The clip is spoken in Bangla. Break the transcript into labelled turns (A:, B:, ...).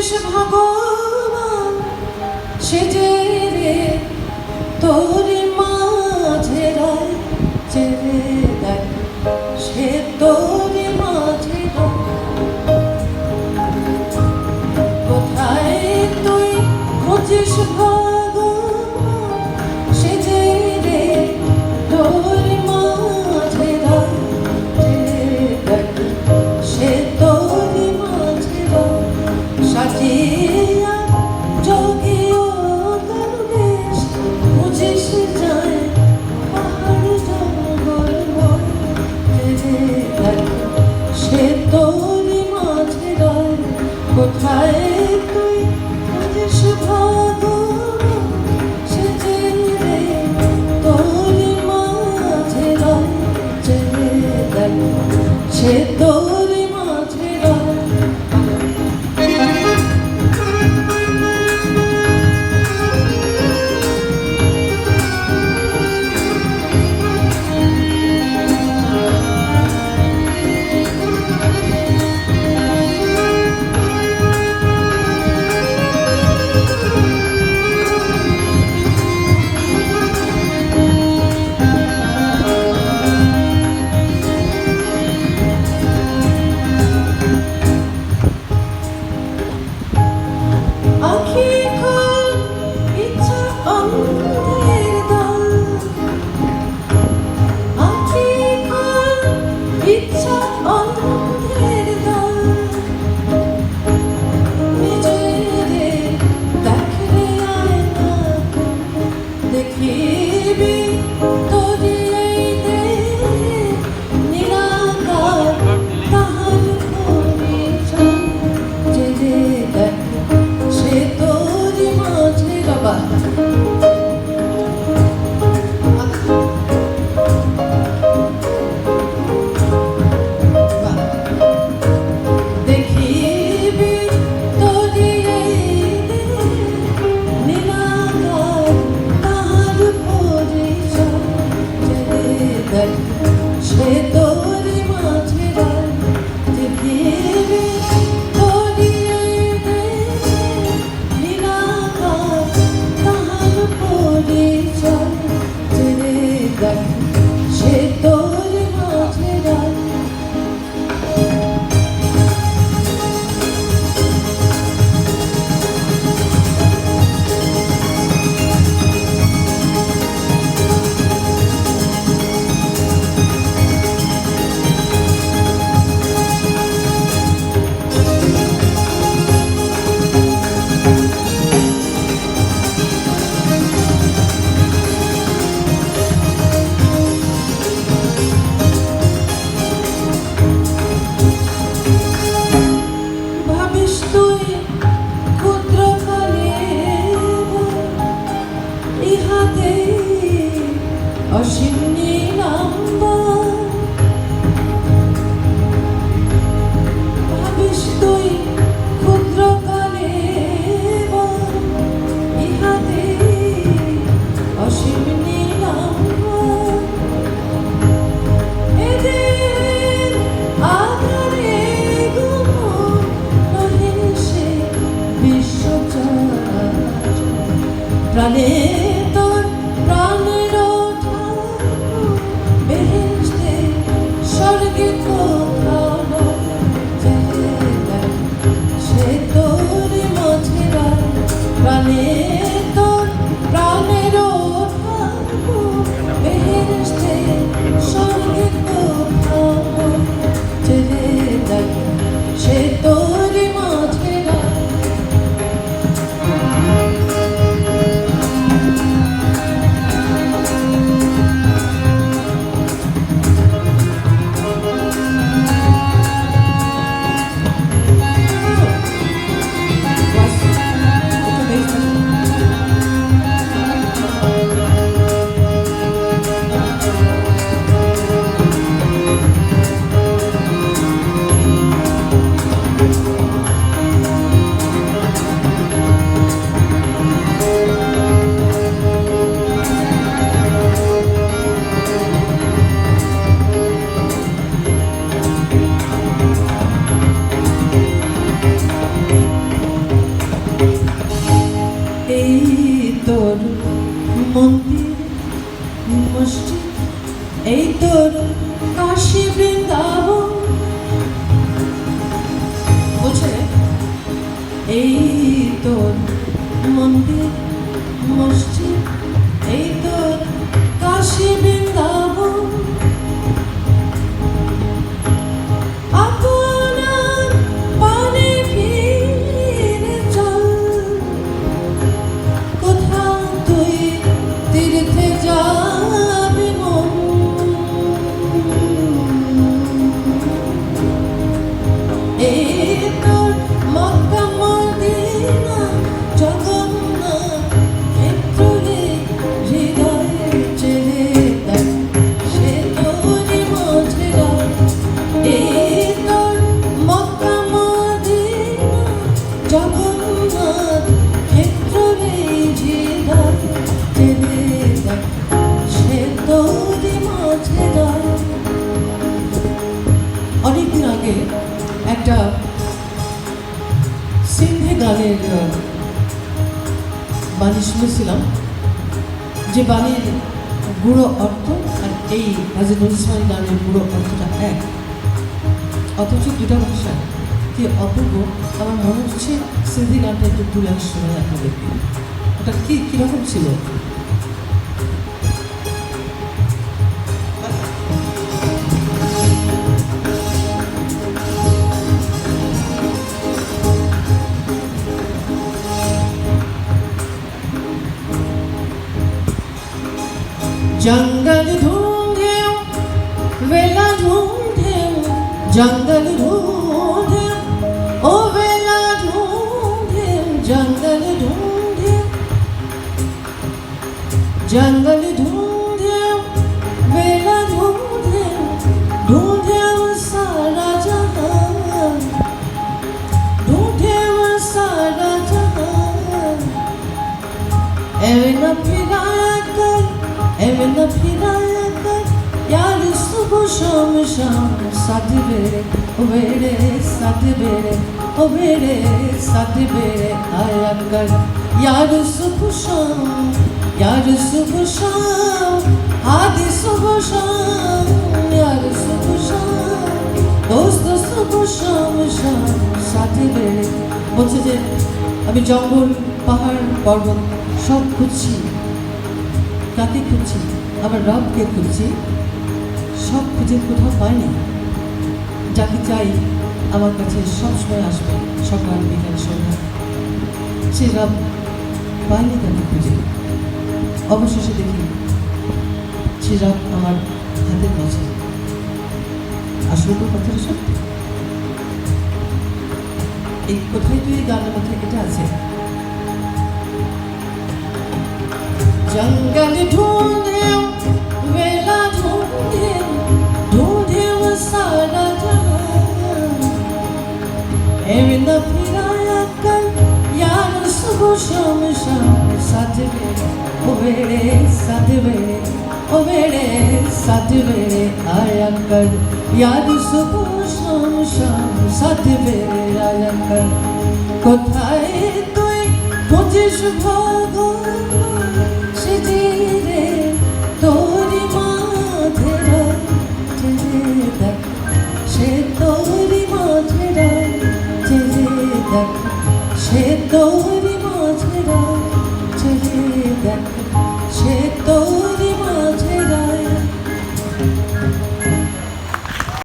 A: খুঁজিস ভগবান সেজে রে তোরি অনেকদিন আগে একটা সিন্ধি গানের বাণী শুনেছিলাম, যে বাণীর গুঁড়ো অর্থ আর এই নজরুল গানের গুঁড়ো অর্থটা এক। অথচ দুটা ভাষা কি অপূর্ব আমার মনে হচ্ছে সিন্ধি গানটা একটু তুলে শোনা আপনাদেরকে ওটা কি কীরকম ছিল जंगल ढूंढे वेला ढूंढे जंगल Evine pirayaklar, evine pirayaklar Yarısı boşamışam Sadi bere, o bere, sadi bere O bere, sadi bere ayaklar Yarısı boşam, yarısı boşam Hadi su boşam, yarısı boşam Dost dostu boşamışam Sadi bere বলছে যে আমি জঙ্গল পাহাড় পর্বত সব খুঁজছি কাকে খুঁজছি আমার রবকে খুঁজছি, সব খুঁজে কোথাও পাইনি। যাকে চাই আমার কাছে সবসময় আসবে, সকাল, বিকাল, সন্ধ্যা। সে রব পাইনি তাকে খুঁজে। অবশেষে দেখি সে রব আমার হাতের মাঝে আসলে তো কথাটা সত্যি। এই কোথায় তুই গানের মধ্যে এটা আছে? जंगल ढूंढे वेला ढूंढे ढूंढे वो सारा जहां एवे न फिराया कर यार सुबह शाम शाम साथ बेड़े ओ बेड़े साथ बेड़े ओ बेड़े साथ बेड़े आया कर यार सुबह शाम शाम साथ बेड़े आया कर কোথায় তুই খুঁজিস ভগবান